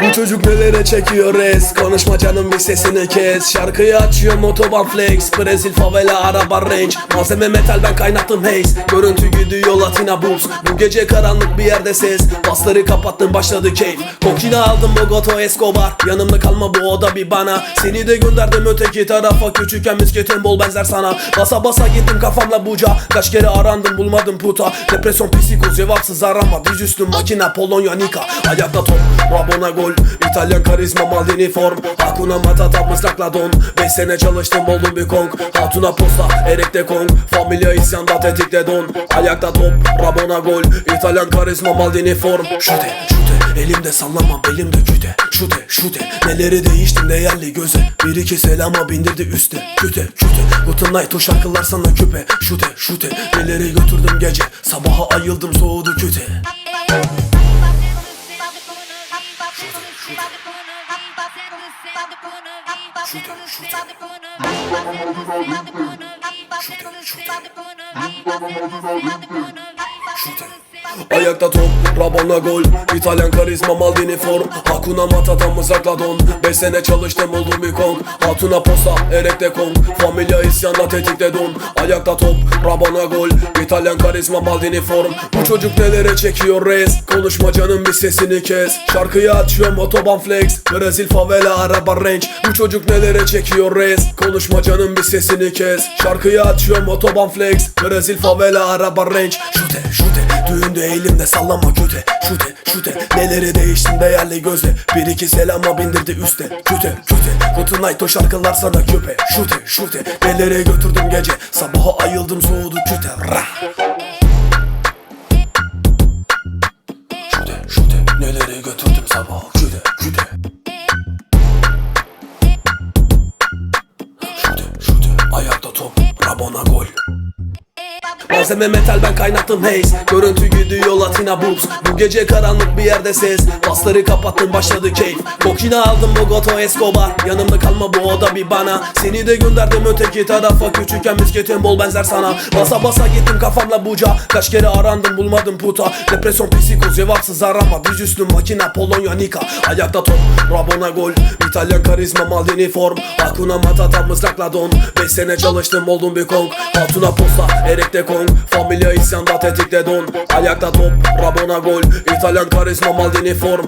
Bu çocuk nelere çekiyor res? Konuşma canım bir sesini kes. Şarkıyı açıyorum otoban flex. Brezil favela araba range. Malzeme metal ben kaynattım haze. Görüntü gidiyor latina boobs. Bu gece karanlık bir yerde ses. Basları kapattım başladı keyif Kokina aldım Bogota Escobar. Yanımda kalma bu oda bir bana. Seni de gönderdim öteki tarafa. Küçükken misketin bol benzer sana. Basa basa gittim kafamla buca. Kaç kere arandım bulmadım puta. Depresyon psikoz cevapsız arama. Dizüstü makina Polonya Nika. Ayakta top Rabona gol İtalyan karizma Maldini form Hakuna Matata mızrakla don 5 sene çalıştım oldum bir kong. Hatuna posta erekte kong Familya isyanda tetikte don. Ayakta top Rabona gol. İtalyan karizma Maldini form Şute şute elimde sallamam elimde küte. Şute şute neleri değiştim değerli göze. Bir iki selama bindirdi üste. Küte küte Good night o şarkılar sana küpe. Şute şute neleri götürdüm gece. Sabaha ayıldım soğudu küte sendo por novinho, sendo sendo por novinho, sendo sendo por novinho, sendo sendo por novinho, sendo sendo por novinho, sendo Ayakta top, Rabona gol. İtalyan karizma Maldini form. Hakuna Matata mızrakla don. 5 sene çalıştım oldum bir Hatuna posta, erekte kong. Familya isyanda tetikte don. Ayakta top, Rabona gol. İtalyan karizma Maldini form. Bu çocuk nelere çekiyor res Konuşma canım bir sesini kes. Şarkıyı açıyorum otoban flex. Brezil favela araba range. Bu çocuk nelere çekiyor res Konuşma canım bir sesini kes. Şarkıyı açıyorum otoban flex. Brezil favela araba range. Şute şute Düğünde elimde sallama köte Şute şute. Neleri değiştim değerli göze. Bir iki selama bindirdi üste Köte köte Good night o şarkılar sana köpe Şute şute. Neleri götürdüm gece? Sabaha ayıldım soğudu küte. Rah! Şute şute. Neleri götürdüm sabaha Şute şute. Ayakta top Rabona gol Malzeme metal ben kaynattım haze. Görüntü gidiyor latina boobs. Bu gece karanlık bir yerde ses. Basları kapattım başladı keyif. Kokina aldım Bogota Escobar. Yanımda kalma bu oda bir bana. Seni de gönderdim öteki tarafa. Küçükken misketin bol benzer sana. Basa basa gittim kafamla buca. Kaç kere arandım bulmadım puta. Depresyon psikoz cevapsız arama. Dizüstü makina Polonya Nika. Ayakta top Rabona gol. İtalyan karizma Maldini form Hakuna Matata mızrakla don. 5 sene çalıştım oldum bir kong. Hatuna posta erekte kong gol Familja i sen dat etik de don. Ayakta top Rabona gol. İtalyan karizma mal form